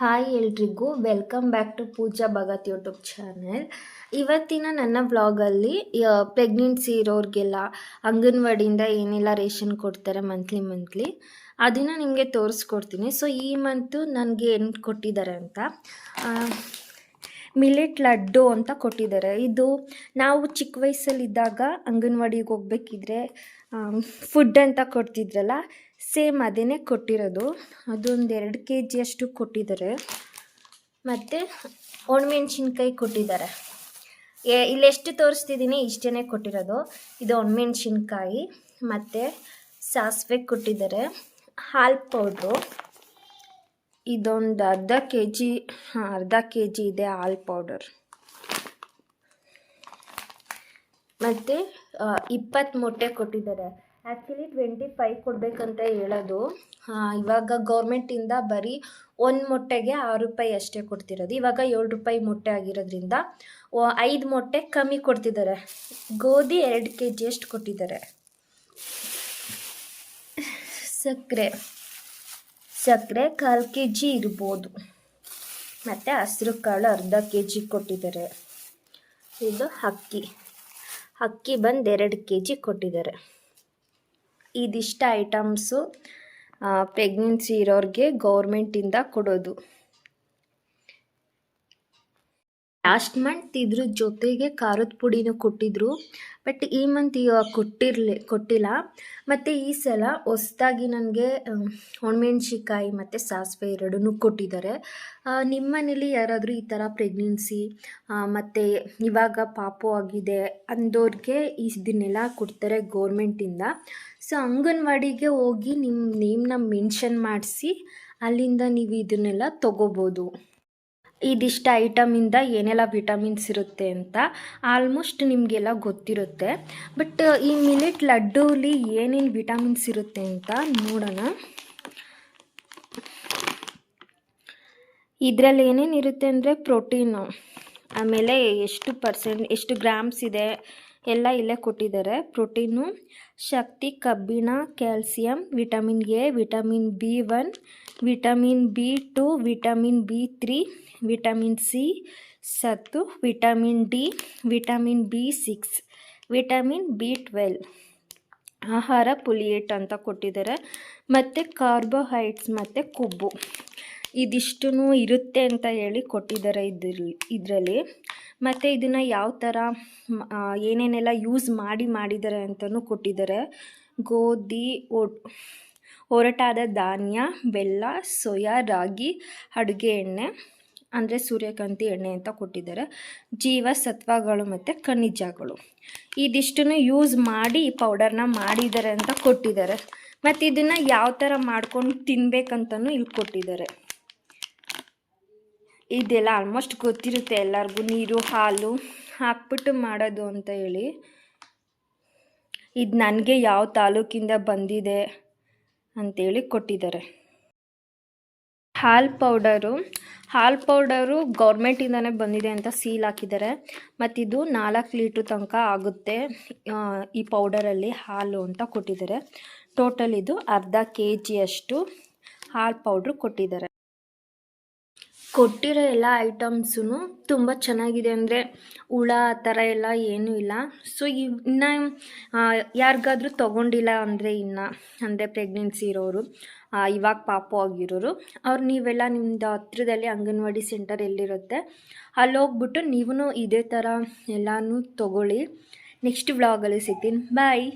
Hi ಎಲ್ರಿಗೂ welcome back to Pooja Bhagat YouTube channel ಇವತ್ತಿನ ನನ್ನ ವ್ಲಾಗಲ್ಲಿ ಪ್ರೆಗ್ನೆನ್ಸಿ ಇರೋರಿಗೆಲ್ಲ ಅಂಗನವಾಡಿಯಿಂದ ಏನೆಲ್ಲ ರೇಷನ್ ಕೊಡ್ತಾರೆ ಮಂತ್ಲಿ ಮಂತ್ಲಿ ಅದನ್ನು ನಿಮಗೆ ತೋರಿಸ್ಕೊಡ್ತೀನಿ. ಸೊ ಈ ಮಂತು ನನಗೆ ಏನು ಕೊಟ್ಟಿದ್ದಾರೆ ಅಂತ ಮಿಲೆಟ್ ಲಡ್ಡು ಅಂತ ಕೊಟ್ಟಿದ್ದಾರೆ. ಇದು ನಾವು ಚಿಕ್ಕ ವಯಸ್ಸಲ್ಲಿದ್ದಾಗ ಅಂಗನವಾಡಿಗೆ ಹೋಗ್ಬೇಕಿದ್ರೆ ಫುಡ್ ಅಂತ ಕೊಡ್ತಿದ್ರಲ್ಲ ಸೇಮ್ ಅದೇ ಕೊಟ್ಟಿರೋದು. ಅದೊಂದು ಎರಡು ಕೆ ಜಿಯಷ್ಟು ಕೊಟ್ಟಿದ್ದಾರೆ. ಮತ್ತು ಒಣಮೆಣ್ಸಿನ್ಕಾಯಿ ಕೊಟ್ಟಿದ್ದಾರೆ. ಏ ಇಲ್ಲೆಷ್ಟು ತೋರಿಸ್ತಿದ್ದೀನಿ ಇಷ್ಟೇ ಕೊಟ್ಟಿರೋದು. ಇದು ಒಣಮೆಣ್ಸಿನ್ಕಾಯಿ, ಮತ್ತು ಸಾಸಿವೆ ಕೊಟ್ಟಿದ್ದಾರೆ. ಹಾಲು ಪೌಡ್ರು. ಇದೊಂದು ಅರ್ಧ ಕೆ ಜಿ ಅರ್ಧ ಕೆ ಜಿ ಇದೆ ಹಾಲು ಪೌಡರ್. ಮತ್ತು ಇಪ್ಪತ್ತು ಮೊಟ್ಟೆ ಕೊಟ್ಟಿದ್ದಾರೆ. ಆ್ಯಕ್ಚುಲಿ ಟ್ವೆಂಟಿ ಫೈವ್ ಕೊಡಬೇಕಂತ ಹೇಳೋದು. ಇವಾಗ ಗೌರ್ಮೆಂಟಿಂದ ಬರೀ ಒಂದು ಮೊಟ್ಟೆಗೆ ಆರು ರೂಪಾಯಿ ಅಷ್ಟೇ ಕೊಡ್ತಿರೋದು. ಇವಾಗ ಏಳು ರೂಪಾಯಿ ಮೊಟ್ಟೆ ಆಗಿರೋದ್ರಿಂದ ಐದು ಮೊಟ್ಟೆ ಕಮ್ಮಿ ಕೊಡ್ತಿದ್ದಾರೆ. ಗೋಧಿ ಎರಡು ಕೆ ಜಿ ಅಷ್ಟು ಕೊಟ್ಟಿದ್ದಾರೆ. ಸಕ್ಕರೆ ಸಕ್ಕರೆ ಕಾಲು ಕೆ ಜಿ ಇರ್ಬೋದು. ಮತ್ತು ಹಸಿರು ಕಾಳು ಅರ್ಧ ಕೆ ಜಿ ಕೊಟ್ಟಿದ್ದಾರೆ. ಇದು ಅಕ್ಕಿ. ಅಕ್ಕಿ ಬಂದು ಎರಡು ಕೆ ಜಿ ಕೊಟ್ಟಿದ್ದಾರೆ. ಇದಿಷ್ಟು ಐಟಮ್ಸು ಪ್ರೆಗ್ನೆನ್ಸಿ ಇರೋರಿಗೆ ಗೌರ್ಮೆಂಟಿಂದ ಕೊಡೋದು. ಲಾಸ್ಟ್ ಮಂತ್ ಇದ್ರ ಜೊತೆಗೆ ಖಾರದ ಪುಡಿನೂ ಕೊಟ್ಟಿದ್ರು. ಬಟ್ ಈ ಮಂತ್ ಕೊಟ್ಟಿರಲಿ, ಕೊಟ್ಟಿಲ್ಲ. ಮತ್ತು ಈ ಸಲ ಹೊಸ್ದಾಗಿ ನನಗೆ ಒಣಮೆಣ್ಸಿಕಾಯಿ ಮತ್ತು ಸಾಸಿವೆ ಎರಡನ್ನೂ ಕೊಟ್ಟಿದ್ದಾರೆ. ನಿಮ್ಮ ಮನೇಲಿ ಯಾರಾದರೂ ಈ ಥರ ಪ್ರೆಗ್ನೆನ್ಸಿ ಮತ್ತು ಇವಾಗ ಪಾಪು ಆಗಿದೆ ಅಂದೋರಿಗೆ ಇದನ್ನೆಲ್ಲ ಕೊಡ್ತಾರೆ ಗೋರ್ಮೆಂಟಿಂದ ಸೊ ಅಂಗನವಾಡಿಗೆ ಹೋಗಿ ನಿಮ್ಮ ನೇಮ್ನ ಮೆನ್ಷನ್ ಮಾಡಿಸಿ ಅಲ್ಲಿಂದ ನೀವು ಇದನ್ನೆಲ್ಲ ತೊಗೋಬೋದು. ಇದಿಷ್ಟು ಐಟಮಿಂದ ಏನೆಲ್ಲ ವಿಟಮಿನ್ಸ್ ಇರುತ್ತೆ ಅಂತ ಆಲ್ಮೋಸ್ಟ್ ನಿಮಗೆಲ್ಲ ಗೊತ್ತಿರುತ್ತೆ. ಬಟ್ ಈ ಮಿಲೆಟ್ ಲಡ್ಡೂಲಿ ಏನೇನು ವಿಟಮಿನ್ಸ್ ಇರುತ್ತೆ ಅಂತ ನೋಡೋಣ. ಇದರಲ್ಲಿ ಏನೇನು ಇರುತ್ತೆ ಅಂದರೆ ಪ್ರೋಟೀನು ಆಮೇಲೆ ಎಷ್ಟು ಪರ್ಸೆಂಟ್ ಎಷ್ಟು ಗ್ರಾಮ್ಸ್ ಇದೆ ಎಲ್ಲ ಇಲ್ಲೇ ಕೊಟ್ಟಿದ್ದಾರೆ. ಪ್ರೋಟೀನು, ಶಕ್ತಿ, ಕಬ್ಬಿಣ, calcium, vitamin A, vitamin B one, vitamin B two, vitamin B three vitamin C ಸತ್ತು, vitamin D, vitamin B six, vitamin B twelve. ಆಹಾರ ಪುಲಿಯೇಟ್ ಅಂತ ಕೊಟ್ಟಿದ್ದಾರೆ. ಮತ್ತು ಕಾರ್ಬೋಹೈಡ್ಸ್ ಮತ್ತು ಕೊಬ್ಬು. ಇದಿಷ್ಟು ಇರುತ್ತೆ ಅಂತ ಹೇಳಿ ಕೊಟ್ಟಿದ್ದಾರೆ ಇದ್ರಲ್ಲಿ, ಇದರಲ್ಲಿ. ಮತ್ತು ಇದನ್ನು ಯಾವ ಥರ ಏನೇನೆಲ್ಲ ಯೂಸ್ ಮಾಡಿ ಮಾಡಿದ್ದಾರೆ ಅಂತಲೂ ಕೊಟ್ಟಿದ್ದಾರೆ. ಗೋಧಿ ಒರಟಾದ ಧಾನ್ಯ, ಬೆಲ್ಲ, ಸೋಯಾ, ರಾಗಿ, ಅಡುಗೆ ಎಣ್ಣೆ, ಅಂದರೆ ಸೂರ್ಯಕಾಂತಿ ಎಣ್ಣೆ ಅಂತ ಕೊಟ್ಟಿದ್ದಾರೆ. ಜೀವಸತ್ವಗಳು ಮತ್ತು ಖನಿಜಗಳು. ಇದಿಷ್ಟನ್ನು ಯೂಸ್ ಮಾಡಿ ಈ ಪೌಡರ್ನ ಮಾಡಿದ್ದಾರೆ ಅಂತ ಕೊಟ್ಟಿದ್ದಾರೆ. ಮತ್ತು ಇದನ್ನು ಯಾವ ಥರ ಮಾಡ್ಕೊಂಡು ತಿನ್ನಬೇಕಂತಲೂ ಇಲ್ಲಿ ಕೊಟ್ಟಿದ್ದಾರೆ. ಇದೆಲ್ಲ ಆಲ್ಮೋಸ್ಟ್ ಗೊತ್ತಿರುತ್ತೆ ಎಲ್ಲರಿಗೂ. ನೀರು, ಹಾಲು ಹಾಕ್ಬಿಟ್ಟು ಮಾಡೋದು ಅಂತ ಹೇಳಿ. ಇದು ನನಗೆ ಯಾವ ತಾಲೂಕಿಂದ ಬಂದಿದೆ ಅಂತೇಳಿ ಕೊಟ್ಟಿದ್ದಾರೆ. ಹಾಲು ಪೌಡರು ಹಾಲು ಪೌಡರು ಗೌರ್ಮೆಂಟಿಂದನೇ ಬಂದಿದೆ ಅಂತ ಸೀಲ್ ಹಾಕಿದ್ದಾರೆ. ಮತ್ತಿದು ನಾಲ್ಕು ಲೀಟ್ರ್ ತನಕ ಆಗುತ್ತೆ ಈ ಪೌಡರಲ್ಲಿ ಹಾಲು ಅಂತ ಕೊಟ್ಟಿದ್ದಾರೆ. ಟೋಟಲ್ ಇದು ಅರ್ಧ ಕೆ ಜಿಯಷ್ಟು ಹಾಲು ಪೌಡ್ರು ಕೊಟ್ಟಿದ್ದಾರೆ. ಕೊಟ್ಟಿರೋ ಎಲ್ಲ ಐಟಮ್ಸೂ ತುಂಬ ಚೆನ್ನಾಗಿದೆ ಅಂದರೆ ಹುಳ ಆ ಥರ ಎಲ್ಲ ಏನೂ ಇಲ್ಲ. ಸೊ ಇನ್ನು ಯಾರಿಗಾದ್ರೂ ತೊಗೊಂಡಿಲ್ಲ ಅಂದರೆ ಇನ್ನು, ಅಂದರೆ ಪ್ರೆಗ್ನೆನ್ಸಿ ಇರೋರು ಇವಾಗ ಪಾಪು ಆಗಿರೋರು, ಅವ್ರು ನೀವೆಲ್ಲ ನಿಮ್ಮದು ಹತ್ರದಲ್ಲಿ ಅಂಗನವಾಡಿ ಸೆಂಟರ್ ಎಲ್ಲಿರುತ್ತೆ ಅಲ್ಲಿ ಹೋಗ್ಬಿಟ್ಟು ನೀವು ಇದೇ ಥರ ಎಲ್ಲನೂ ತೊಗೊಳ್ಳಿ. ನೆಕ್ಸ್ಟ್ ವ್ಲಾಗಲ್ಲಿ ಸಿಗ್ತೀನಿ. ಬಾಯ್